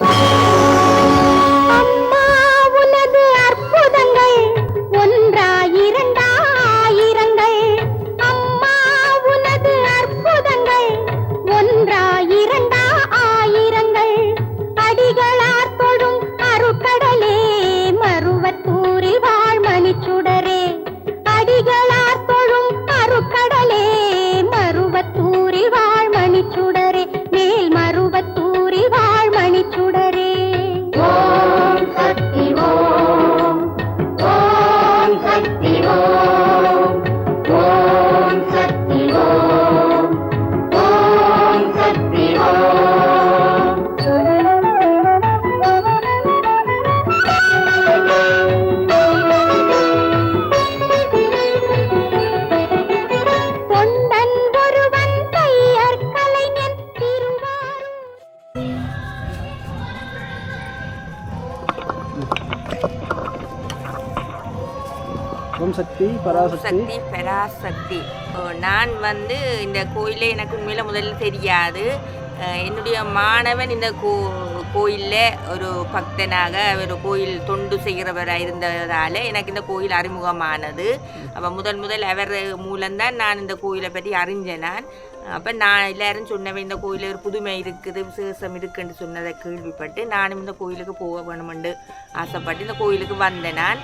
அம்மா சக்தி பராசக்தி. பராசக்தி. ஓ, நான் வந்து இந்த கோயிலே எனக்கு உண்மையில முதல்ல தெரியாது. என்னுடைய மாணவன் இந்த கோ கோயிலில் ஒரு பக்தனாக ஒரு கோயில் தொண்டு செய்கிறவராக இருந்ததால் எனக்கு இந்த கோயில் அறிமுகமானது. அப்போ முதல் முதல் அவர் மூலம்தான் நான் இந்த கோயிலை பற்றி அறிஞ்சேன். நான் அப்போ நான் எல்லாரும் சொன்னவன் இந்த கோயிலில் ஒரு புதுமை இருக்குது விசேஷம் இருக்குன்னு சொன்னதை கேள்விப்பட்டு நானும் இந்த கோயிலுக்கு போக வேணுமெண்டு ஆசைப்பட்டு இந்த கோயிலுக்கு வந்தேன். நான்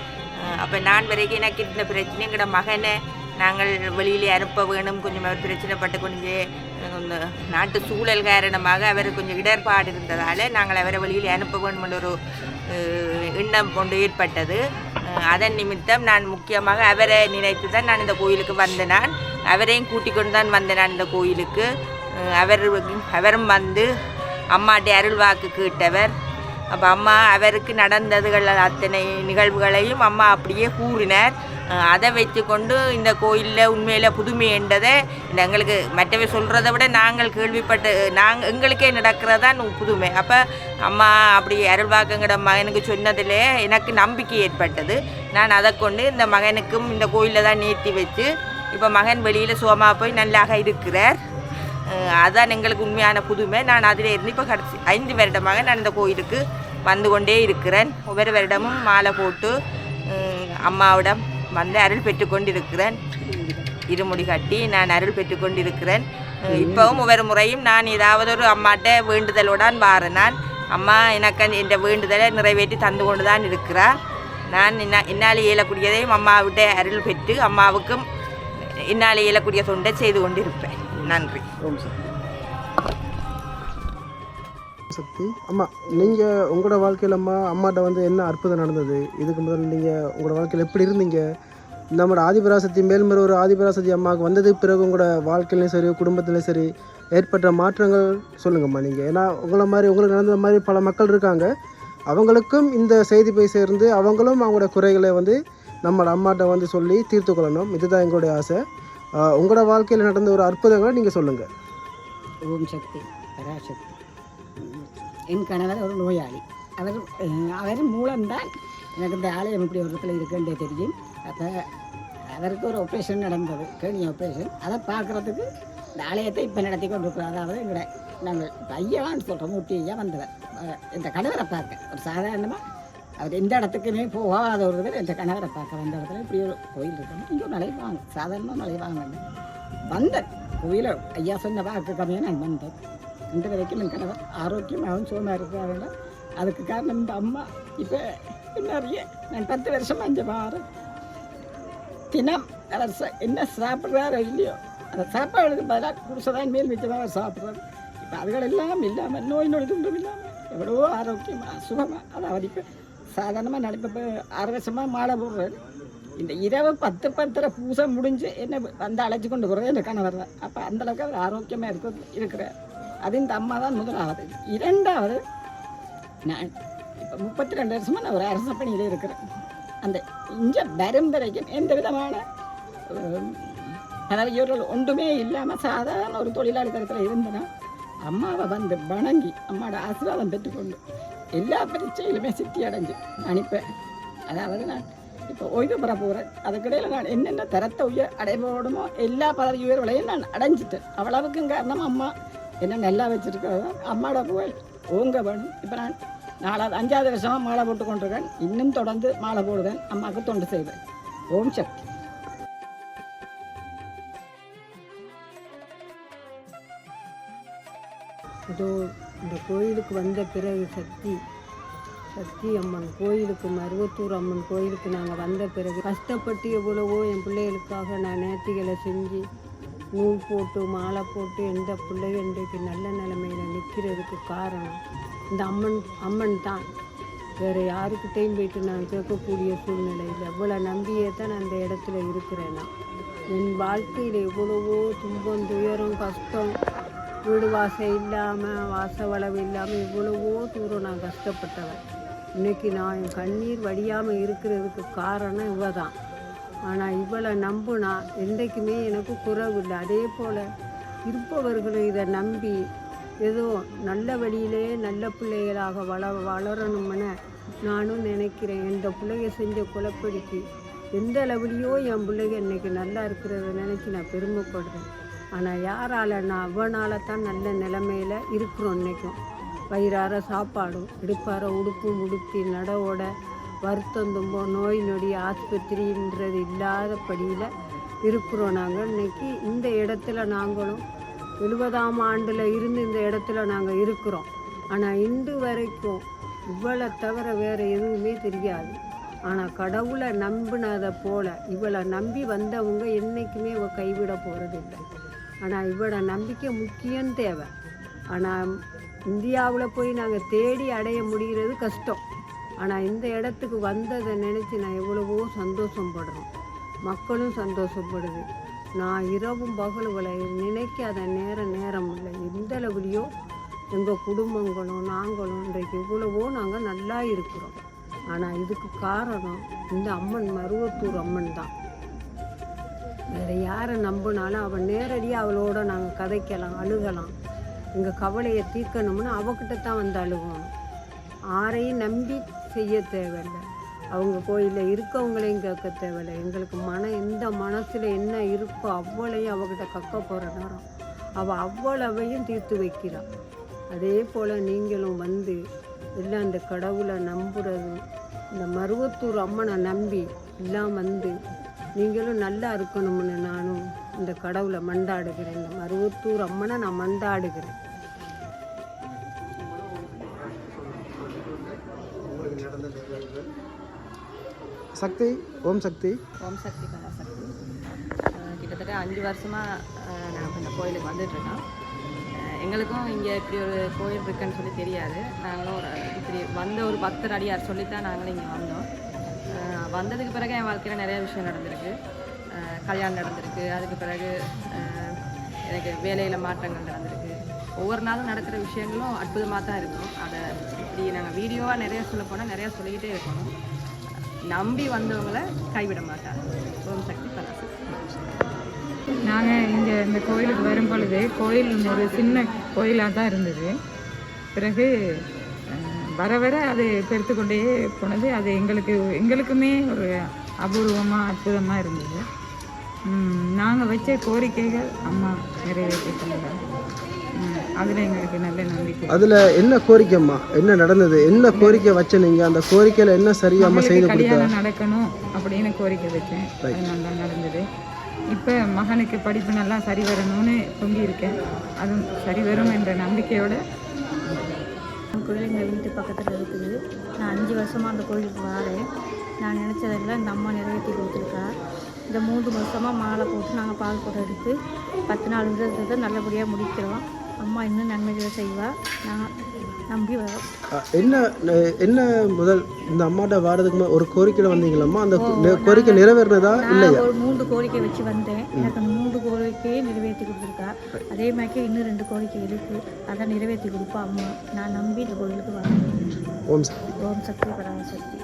அப்போ நான் வரைக்கும் எனக்கு இருந்த பிரச்சனை எங்களோட மகனை நாங்கள் வெளியிலே அனுப்ப வேணும். கொஞ்சம் அவர் பிரச்சனைப்பட்டு கொஞ்சம் நாட்டு சூழல் காரணமாக அவர் கொஞ்சம் இடர்பாடு இருந்ததால் நாங்கள் அவரை வெளியில் அனுப்ப வேண்டும் என்ற ஒரு எண்ணம் கொண்டு ஏற்பட்டது. அதன் நிமித்தம் நான் முக்கியமாக அவரை நினைத்து தான் நான் இந்த கோயிலுக்கு வந்த நான் அவரையும் கூட்டிக் கொண்டு தான் வந்தேன் நான் இந்த கோயிலுக்கு. அவர் அவரும் வந்து அம்மாட்டை அருள் வாக்கு கேட்டவர். அப்போ அம்மா அவருக்கு நடந்ததுகள் அத்தனை நிகழ்வுகளையும் அம்மா அப்படியே கூறினார். அதை அதை வச்சுக்கொண்டு இந்த கோயிலில் உண்மையில் புதுமை என்றதை இந்த எங்களுக்கு மற்றவை சொல்கிறத விட நாங்கள் கேள்விப்பட்டு நாங்கள் எங்களுக்கே நடக்கிறதான் புதுமை. அப்போ அம்மா அப்படி அருள்வாக்கங்கிற மகனுக்கு சொன்னதிலே எனக்கு நம்பிக்கை ஏற்பட்டது. நான் அதை கொண்டு இந்த மகனுக்கும் இந்த கோயிலில் தான் நேர்த்தி வச்சு இப்போ மகன் வெளியில் சோமா போய் நல்லாக இருக்கிறார். அஹ் அதான் எங்களுக்கு உண்மையான புதுமை. நான் அதில் இருந்து இப்போ கடைசி ஐந்து வருடமாக நான் இந்த கோயிலுக்கு வந்து கொண்டே இருக்கிறேன். ஒவ்வொரு வருடமும் மாலை போட்டு அம்மாவிடம் வந்து அருள் பெற்றுக்கொண்டு இருக்கிறேன் இருமுடி கட்டி நான் அருள் பெற்றுக்கொண்டு இருக்கிறேன் அஹ் இப்பவும் ஒவ்வொரு முறையும் நான் ஏதாவது ஒரு அம்மாட்ட வேண்டுதலுடன் வாரேன் நான் அம்மா எனக்கு இந்த வேண்டுதலை நிறைவேற்றி தந்து கொண்டு தான் இருக்கிறா நான் என்ன என்னால் இயலக்கூடியதையும் அம்மாவிட்ட அருள் பெற்று அம்மாவுக்கும் என்னால் இயலக்கூடிய தொண்டை செய்து கொண்டு இருப்பேன் நன்றி. சக்தி அம்மா நீங்கள் உங்களோட வாழ்க்கையில் அம்மா அம்மாட்ட வந்து என்ன அற்புதம் நடந்தது? இதுக்கு முதல்ல நீங்கள் உங்களோட வாழ்க்கையில் எப்படி இருந்தீங்க? நம்மளோட ஆதிபராசக்தி மேல்மரு ஒரு ஆதிபராசக்தி அம்மாவுக்கு வந்ததுக்கு பிறகு உங்களோட வாழ்க்கையிலையும் சரி குடும்பத்துலையும் சரி ஏற்பட்ட மாற்றங்கள் சொல்லுங்கம்மா நீங்கள் ஏன்னா உங்களை மாதிரி உங்களுக்கு நடந்த மாதிரி பல மக்கள் இருக்காங்க. அவங்களுக்கும் இந்த செய்தி போய் சேர்ந்து அவங்களும் அவங்களோட குறைகளை வந்து நம்மளோட அம்மாட்ட வந்து சொல்லி தீர்த்து கொள்ளணும். இதுதான் எங்களுடைய ஆசை. உங்களோட வாழ்க்கையில் நடந்த ஒரு அற்புதங்களை நீங்கள் சொல்லுங்கள் ஓம் சக்தி பராசக்தி. என் கணவர் ஒரு நோயாளி. அவர் அவர் மூலம்தான் எனக்கு இந்த ஆலயம் இப்படி ஒரு இடத்துல இருக்குன்றே தெரியும். அப்போ அவருக்கு ஒரு ஆப்ரேஷன் நடந்தது கேணி ஆப்ரேஷன் அதை பார்க்குறதுக்கு இந்த ஆலயத்தை இப்போ நடத்தி கொண்டு இருக்கிறோம் அதாவது எங்களை நாங்கள் இப்போ ஐயாவான்னு சொல்கிறோம் மூர்த்தி ஐயா வந்தவர். இந்த கணவரை பார்க்க. ஒரு சாதாரணமாக அவர் எந்த இடத்துக்குமே போகாத ஒருவர் என்ற கணவரை பார்க்க வந்த இடத்துல இப்படி ஒரு கோயில் இருக்கணும். இங்கே ஒரு சாதாரணமாக நலை வாங்க வந்தேன். கோயில ஐயா சொன்ன வாக்கு கம்மியாக நான் வந்தேன். இந்த வரைக்கும் என் கணவர் ஆரோக்கியமாகவும் சுகமாக இருக்கிறாங்க அதுக்கு காரணம் இந்த அம்மா. இப்போ நிறைய நான் பத்து வருஷம் அஞ்சு மாறேன் தினம் அவர் ச- என்ன சாப்பிட்றாரோ இல்லையோ அந்த சாப்பாடுக்கு பதிலாக குடிசதான் மேல் மிச்சமாக அவர் சாப்பிட்றாரு. இப்போ அதுகள் எல்லாம் இல்லாமல் நோய் நொடி துண்டும் இல்லாமல் எவ்வளோ ஆரோக்கியமாக சுகமாக அதாவது இப்போ சாதாரணமாக நடப்ப அரவசமாக வருஷமாக மாலை போடுறாரு இந்த இரவு பத்து பத்தரை பூசை முடிஞ்சு என்ன வந்து அழைச்சி கொண்டு போகிறது என் கணவர் தான். அப்போ அந்தளவுக்கு அவர் ஆரோக்கியமாக இருக்க இருக்கிறார். அது இந்த அம்மா தான் முதலாவது. இரண்டாவது நான் இப்போ முப்பத்தி ரெண்டு வருஷமாக நான் ஒரு அரச பணியில் இருக்கிறேன். அந்த இங்கே பரம்பரைக்கும் எந்த விதமான அதாவது இவர்கள் ஒன்றுமே இல்லாமல் சாதாரண ஒரு தொழிலாளி தரத்தில் இருந்தனா அம்மாவை வந்து வணங்கி அம்மாவோட ஆசீர்வாதம் பெற்றுக்கொண்டு எல்லா பரீட்சையிலுமே சித்தி அடைஞ்சு அனுப்பேன் அதாவது நான் இப்போ ஓய்வு பெற போகிறேன் அதுக்கிடையில் நான் என்னென்ன தரத்தை உயர் அடைபோடுமோ எல்லா பதவி உயர்வுகளையும் நான் அடைஞ்சிட்டேன். அவ்வளவுக்கும் காரணம் அம்மா. என்ன நல்லா வச்சுருக்கிறதோ. அம்மாவோட புகழ். ஓங்க வேணும். இப்போ நான் நாலாவது அஞ்சாவது வருஷமாக மாலை போட்டு கொண்டிருக்கேன். இன்னும் தொடர்ந்து மாலை போடுவேன். அம்மாவுக்கு தொண்டு செய்வேன். ஓம் சக்தி. இது இந்த கோயிலுக்கு வந்த பிறகு சக்தி சக்தி அம்மன் கோயிலுக்கு மருவத்தூர் அம்மன் கோயிலுக்கு நாங்கள் வந்த பிறகு கஷ்டப்பட்டு எவ்வளவோ என் பிள்ளைகளுக்காக நான் நேர்த்திகளை செஞ்சு நூல் போட்டு மாலை போட்டு எந்த பிள்ளை இன்றைக்கு நல்ல நிலைமையில் நிற்கிறதுக்கு காரணம் இந்த அம்மன் அம்மன் தான். வேறு யாருக்கிட்டையும் போயிட்டு நான் கேட்கக்கூடிய சூழ்நிலையில் இவ்வளோ நம்பியே தான் நான் அந்த இடத்துல இருக்கிறேன். நான் என் வாழ்க்கையில் எவ்வளவோ துன்பம் துயரம் கஷ்டம் வீடு வாசல் இல்லாமல் வாச வளவு இல்லாமல் இவ்வளவோ தூரம் நான் கஷ்டப்பட்டவன். இன்னைக்கு நான் என் கண்ணீர் வடியாமல் இருக்கிறதுக்கு காரணம் இவ தான் ஆனால் இவளை நம்புனா என்றைக்குமே எனக்கு குறவு இல்லை. அதே போல் இருப்பவர்களும் இதை நம்பி ஏதோ நல்ல வழியிலே நல்ல பிள்ளைகளாக வள வளரணும்னு நானும் நினைக்கிறேன். இந்த பிள்ளைங்க செஞ்ச குலப்படிக்கு எந்த அளவுலையோ என் பிள்ளைங்க இன்னைக்கு நல்லா இருக்கிறத நினச்சி நான் பெருமைப்படுறேன். ஆனால் யாராலன்னா நான் தான் நல்ல நிலைமையில் இருக்கிறோம் இன்றைக்கும் வயிறார சாப்பாடும் இடுப்பார உடுப்பும் உடுப்பி நடவோட வருத்தம் தும்போ நோய் நொடி ஆஸ்பத்திரின்றது இல்லாதபடியில் இருக்கிறோம் நாங்கள் இன்றைக்கி இந்த இடத்துல நாங்களும் எழுபதாம் ஆண்டில் இருந்து இந்த இடத்துல நாங்கள் இருக்கிறோம். ஆனால் இன்று வரைக்கும் இவ்வளோ தவிர வேறு எதுவுமே தெரியாது. ஆனால் கடவுளை நம்பினதை போல இவளை நம்பி வந்தவங்க என்றைக்குமே இவ கைவிட போகிறதில்லை ஆனால் இவளோட நம்பிக்கை முக்கியம் தேவை. ஆனால் இந்தியாவில் போய் நாங்கள் தேடி அடைய முடிகிறது கஷ்டம். ஆனால் இந்த இடத்துக்கு வந்ததை நினச்சி நான் எவ்வளவோ சந்தோஷப்படுறோம். மக்களும் சந்தோஷப்படுது. நான் இரவும் பகலுகளை நினைக்காத நேரம் நேரம் இல்லை. எந்த அளவுலையோ எங்கள் குடும்பங்களும் நாங்களும் இன்றைக்கு இவ்வளவோ நாங்கள் நல்லா இருக்கிறோம். ஆனால் இதுக்கு காரணம் இந்த அம்மன் மருவத்தூர் அம்மன் தான். வேறு யாரை நம்பினாலும் அவள் நேரடியாக அவளோட நாங்கள் கதைக்கலாம் அழுகலாம். எங்கள் கவலையை தீர்க்கணும்னு அவகிட்ட தான் வந்து அழுகணும். யாரையும் நம்பி செய்ய தேவையில்லை. அவங்க கோயிலில் இருக்கவங்களையும் கேட்க தேவையில்லை. எங்களுக்கு மன எந்த மனசில் என்ன இருக்கோ அவ்வளையும் அவகிட்ட கக்க போகிற நேரம். அவள் அவ்வளவையும் தீர்த்து வைக்கிறாள் அதே போல் நீங்களும் வந்து எல்லாம் இந்த கடவுளை நம்புறது இந்த மருவத்தூர் அம்மனை நம்பி எல்லாம் வந்து நீங்களும் நல்லா இருக்கணும்னு நானும் இந்த கடவுளை மண்டாடுகிறேன். இந்த மருவத்தூர் அம்மனை நான் மண்டாடுகிறேன். சக்தி ஓம் சக்தி. ஓம் சக்தி பராசக்தி அஹ் கிட்டத்தட்ட அஞ்சு வருஷமாக நாங்கள் இந்த கோயிலுக்கு வந்துட்டுருக்கோம் எங்களுக்கும் இங்கே இப்படி ஒரு கோயில் இருக்குன்னு சொல்லி தெரியாது. நாங்களும் ஒரு இப்படி வந்த ஒரு பக்தர் அடியார் சொல்லித்தான் நாங்களும் இங்கே வந்தோம். வந்ததுக்கு பிறகு என் வாழ்க்கையில் நிறைய விஷயம் நடந்திருக்கு. கல்யாணம் நடந்திருக்கு. அதுக்கு பிறகு எனக்கு வேலையில் மாற்றங்கள் நடந்திருக்கு. ஒவ்வொரு நாளும் நடக்கிற விஷயங்களும் அற்புதமாக தான் இருக்கும். அதை இப்படி நாங்கள் வீடியோவாக நிறைய சொல்ல போனால் நிறையா சொல்லிக்கிட்டே இருக்கணும். நம்பி வந்தவங்களை கைவிட மாட்டாங்க. ஓம் சக்தி பராசக்தி நாங்கள் இங்கே இந்த கோயிலுக்கு வரும் பொழுது கோயில் ஒரு சின்ன கோயிலாக தான் இருந்தது. பிறகு வர வர அது பெருத்து கொண்டே போனது. அது எங்களுக்கு எங்களுக்குமே ஒரு அபூர்வமாக அற்புதமாக இருந்தது. நாங்கள் வச்ச கோரிக்கைகள் அம்மா நிறைவேற்றிட்டாங்க. அதில் எங்களுக்கு நல்ல நம்பிக்கை. அதில் என்ன கோரிக்கைம்மா என்ன நடந்தது? என்ன கோரிக்கை வச்ச நீங்கள் அந்த கோரிக்கையில் என்ன சரியாம செய்து கல்யாணம் நடக்கணும் அப்படின்னு கோரிக்கை வச்சேன். அது நல்லா நடந்தது. இப்போ மகனுக்கு படிப்பு நல்லா சரி வரணும்னு தொங்கி இருக்கேன் அதுவும் சரி வரும் என்ற நம்பிக்கையோட கோயில் எங்கள் வீட்டு பக்கத்தில் இருக்குது. நான் அஞ்சு வருஷமாக அந்த கோயிலுக்கு வரேன். நான் நினச்சதெல்லாம் இந்த அம்மா நிறைவேற்றி கொடுத்துருக்கா. இந்த மூன்று வருஷமாக மாலை போட்டு நாங்கள் பால் குடம் எடுத்து பத்து நாள் விரதத்தை நல்லபடியாக முடிக்கிறோம். அம்மா இன்னும் நன்மைகளை செய்வா. நாங்கள் நம்பி வரோம் என்ன என்ன முதல் இந்த அம்மாட்ட முன்னாடி ஒரு கோரிக்கையில் வந்தீங்களாம்மா? அந்த கோரிக்கை நிறைவேறினதா நான் இல்லையா? ஒரு மூன்று கோரிக்கை வச்சு வந்தேன். எனக்கு அந்த மூன்று கோரிக்கையை நிறைவேற்றி கொடுத்துருக்கா. அதே மாதிரி இன்னும் ரெண்டு கோரிக்கை இருக்குது அதை நிறைவேற்றி கொடுப்பா அம்மா. நான் நம்பி இந்த கோயிலுக்கு வரேன். ஓம் சக்தி. ஓம் சக்தி பராசக்தி